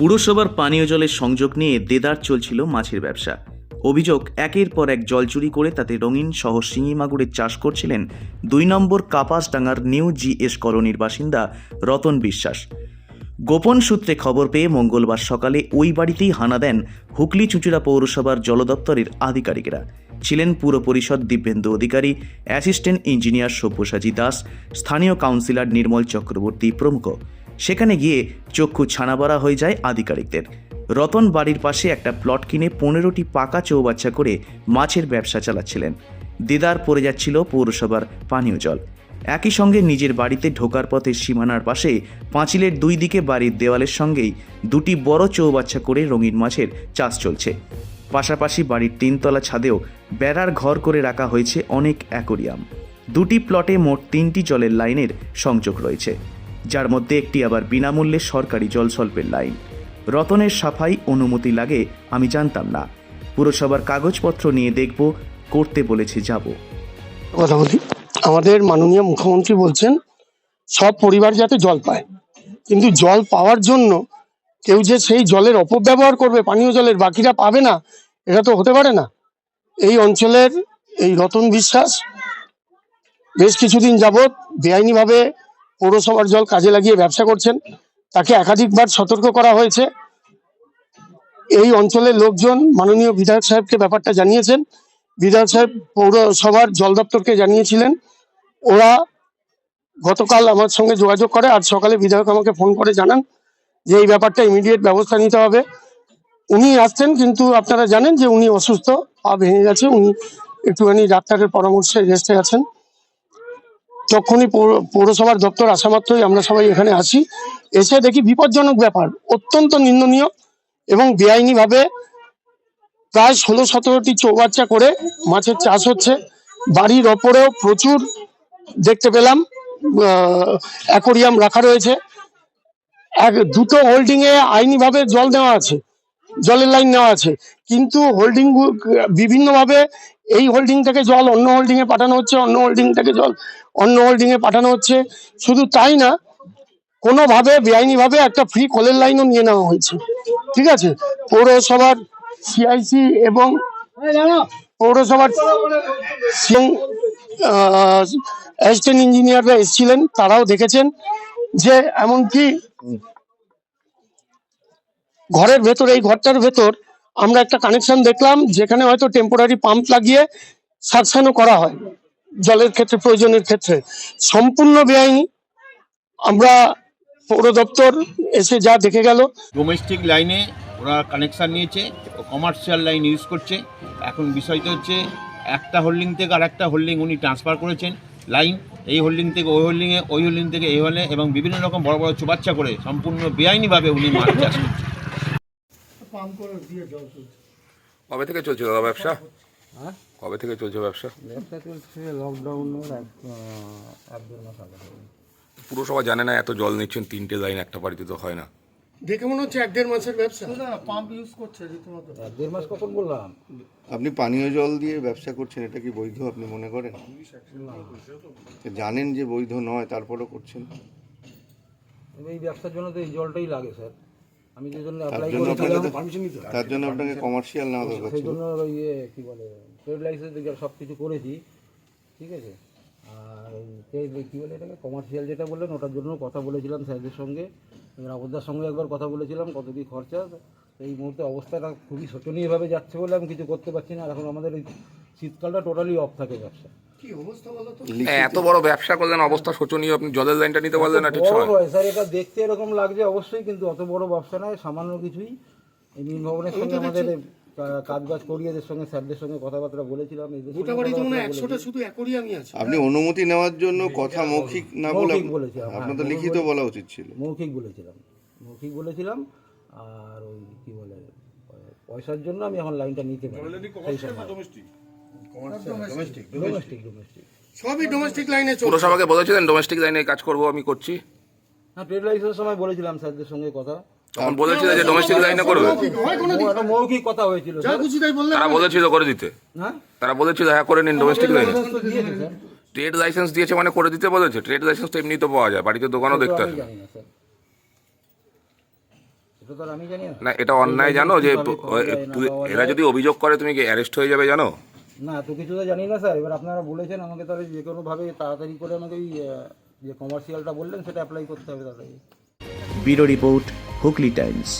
পুরসভার পানীয় জলের সংযোগ নিয়ে দেদার চলছিল মাছের ব্যবসা। অভিযোগ, একের পর এক জল চুরি করে তাতে রঙিন সহ শিঙি মাগুরের চাষ করছিলেন দুই নম্বর কাপাসডাঙ্গার নিউ জিএস কলোনির বাসিন্দা রতন বিশ্বাস। গোপন সূত্রে খবর পেয়ে মঙ্গলবার সকালে ওই বাড়িতেই হানা দেন হুগলি চুচুড়া পৌরসভার জল দপ্তরের আধিকারিকেরা। ছিলেন পুর পরিষদ দিব্যেন্দু অধিকারী, অ্যাসিস্ট্যান্ট ইঞ্জিনিয়ার সব্যসাচী দাস, স্থানীয় কাউন্সিলর নির্মল চক্রবর্তী প্রমুখ। সেখানে গিয়ে চক্ষু ছানাবাড়া হয়ে যায় আধিকারিকদের। রতন বাড়ির পাশে একটা প্লট কিনে পনেরোটি পাকা চৌবাচ্চা করে মাছের ব্যবসা চালাচ্ছিলেন। দিদার পড়ে যাচ্ছিল পৌরসভার পানীয় জল। একই সঙ্গে নিজের বাড়িতে ঢোকার পথে সীমানার পাশে পাঁচিলের দুই দিকে বাড়ির দেওয়ালের সঙ্গেই দুটি বড় চৌবাচ্চা করে রঙিন মাছের চাষ চলছে। পাশাপাশি বাড়ির তিনতলা ছাদেও বেড়ার ঘর করে রাখা হয়েছে অনেক অ্যাকোরিয়াম। দুটি প্লটে মোট তিনটি জলের লাইনের সংযোগ রয়েছে। যার মধ্যে একটি আবার বিনামূল্যে সরকারি জলস্বল্পের লাইন। রতনের সাফাই অনুমতি লাগে, আমি জানতাম না। পুরসভার কাগজপত্র নিয়ে দেখব, করতে বলেছে যাব। কথা বলি। আমাদের মাননীয় মুখ্যমন্ত্রী বলছেন, সব পরিবার যাতে জল পায়। কিন্তু জল পাওয়ার জন্য কেউ যে সেই জলের অপব্যবহার করবে, পানীয় জলের, বাকিরা পাবে না, এটা তো হতে পারে না। এই অঞ্চলের এই রতন বিশ্বাস বেশ কিছুদিন যাবৎ বেআইনিভাবে পৌরসভার জল কাজে লাগিয়ে ব্যবসা করছেন। তাকে একাধিকবার সতর্ক করা হয়েছে। এই অঞ্চলের লোকজন মাননীয় বিধায়ক সাহেবকে ব্যাপারটা জানিয়েছেন। বিধায়ক সাহেব পৌরসভার জল দপ্তরকে জানিয়েছিলেন। ওরা গতকাল আমার সঙ্গে যোগাযোগ করে আজ সকালে বিধায়ক আমাকে ফোন করে জানান যে এই ব্যাপারটা ইমিডিয়েট ব্যবস্থা নিতে হবে। উনি আসছেন কিন্তু আপনারা জানেন যে উনি অসুস্থ, পা ভেঙে গেছে, উনি একটুখানি ডাক্তারের পরামর্শে রেস্টে আছেন। তখনই পৌর- পৌরসভার দপ্তর আসা মাত্রই আমরা সবাই এখানে আসি। এসে দেখি বিপজ্জনক ব্যাপার, অত্যন্ত নিন্দনীয় এবং বেআইনিভাবে প্রায় ষোলো সতেরোটি চৌবাচ্চা করে মাছের চাষ হচ্ছে। বাড়ির ওপরেও প্রচুর দেখতে পেলাম অ্যাকোরিয়াম রাখা রয়েছে। এক দুটো হোল্ডিংয়ে আইনিভাবে জল দেওয়া আছে। জলের লাইন নেওয়া আছে। কিন্তু হোল্ডিং বিভিন্নভাবে এই হোল্ডিং থেকে জল, অন্য হোল্ডিং এ পাঠানো হচ্ছে, অন্য হোল্ডিং থেকে জল, অন্য হোল্ডিং এ পাঠানো হচ্ছে। শুধু তাই না, কোনোভাবে, বেআইনিভাবে একটা ফ্রি কলের লাইনও নিয়ে নেওয়া হয়েছে। ঠিক আছে? পৌরসভার সিআইসি এবং পৌরসভার অ্যাসিস্ট্যান্ট ইঞ্জিনিয়াররা এসেছিলেন, তারাও দেখেছেন যে এমনকি ঘরের ভেতর, এই ঘরটার ভেতর আমরা একটা কানেকশন দেখলাম, যেখানে হয়তো টেম্পোরারি পাম্প লাগিয়ে সাকশনও করা হয়, জলের ক্ষেত্রে, প্রয়োজনের ক্ষেত্রে। সম্পূর্ণ বেআইনি। আমরা পৌর দপ্তর এসে যা দেখে গেল। ডোমেস্টিক লাইনে ওরা কানেকশান নিয়েছে কমার্শিয়াল লাইন ইউজ করছে। এখন বিষয়টা হচ্ছে, একটা হোল্ডিং থেকে আর একটা হোল্ডিং উনি ট্রান্সফার করেছেন লাইন এই হোল্ডিং থেকে ওই হোল্ডিংয়ে ওই হোল্ডিং থেকে এই হলে, এবং বিভিন্ন রকম বড় বড় চুবাচ্চা করে সম্পূর্ণ বেআইনিভাবে উনি মাছ চাষ করছেন। কবে থেকে চলছে দাদা ব্যবসা? হ্যাঁ? কবে থেকে চলছে ব্যবসা? ব্যবসা চলছে লকডাউনের এক এক দেড় মাস আগে। পুরসভা জানে না এত জল নিচ্ছেন তিনটে লাইন একটা বাড়িতে তো হয় না। দেখে মনে হচ্ছে এক দেড় মাসের ব্যবসা। পাম্প ইউজ এক দেড় মাস কখন বললাম? আপনি পানীয় জল দিয়ে ব্যবসা করছেন এটা কি বৈধ আপনি মনে করেন? জানেন যে বৈধ নয় তারপরও করছেন। এই ব্যবসার জন্য তো এই জলটাই লাগে স্যার। আমি যে জন্য তার অ্যাপ্লাই করেছিলাম তো- তার জন্য আপনাকে কমার্শিয়াল নেওয়া দরকার সেই জন্য ওই ইয়ে কী বলে ট্রেড লাইসেন্স থেকে সব কিছু করেছি ঠিক আছে? আর কী বলে এটাকে কমার্শিয়াল যেটা বললেন ওটার জন্য কথা বলেছিলাম স্যারদের সঙ্গে। রাবদার সঙ্গে একবার কথা বলেছিলাম কত কী খরচা এই মুহূর্তে অবস্থাটা খুবই শোচনীয়ভাবে যাচ্ছে বলে আমি কিছু করতে পারছি না। আর এখন আমাদের এই শীতকালটা টোটালি অফ থাকে ব্যবসা। এত বড় ব্যবসা করলেন অবস্থা শোচনীয় আপনি জলের লাইনটা নিতে পারলেন না ঠিক বড় সময় স্যার এটা দেখতে এরকম লাগছে অবশ্যই কিন্তু অত বড় ব্যবসা নয় সামান্য কিছুই। এই নীল ভবনের সঙ্গে আমাদের কাজ বাজ করি এদের সঙ্গে স্যারদের সঙ্গে কথাবার্তা বলেছিলাম মনে আপনি অনুমতি নেওয়ার জন্য কথা মৌখিক না বলে মৌখিক বলেছিলাম, হ্যাঁ, আপনার তো লিখিত বলা উচিত ছিল। মৌখিক বলেছিলাম মৌখিক বলেছিলাম আর ওই কি বলে পয়সার জন্য আমি এখন লাইনটা নিতে পারি। সেই সময়। সবই ডোমেস্টিক লাইনে চলছে। পুরসভাকে বলেছিলেন ডোমেস্টিক লাইনে কাজ করব আমি করছি। হ্যাঁ ট্রেড লাইসেন্সের সময় বলেছিলাম স্যারদের সঙ্গে কথা। তখন বলেছিল যে ডোমেস্টিক লাইনে করবে। মৌখিক কথা হয়েছিল তারা বলেছিল করে দিতে। হ্যাঁ? তারা বলেছিল হ্যাঁ করে নিন ডোমেস্টিক লাইনে ট্রেড লাইসেন্স দিয়েছে মানে করে দিতে বলেছে। ট্রেড লাইসেন্স তো এমনি তো পাওয়া যায় বাড়িতে দোকানও দেখতে আসে না স্যার। সেটা তো আর আমি জানি না। না এটা অন্যায় জানো যে এরা যদি অভিযোগ করে তুমি কি অ্যারেস্ট হয়ে যাবে জানো? না, তো কিছু তো জানি না, স্যার। এবার আপনারা বলেছেন আমাকে তাহলে যে কোনোভাবে তাড়াতাড়ি করে আমাকে ওই যে কমার্শিয়ালটা বললেন, সেটা অ্যাপ্লাই করতে হবে তাড়াতাড়ি। Bureau report, Hooghly times.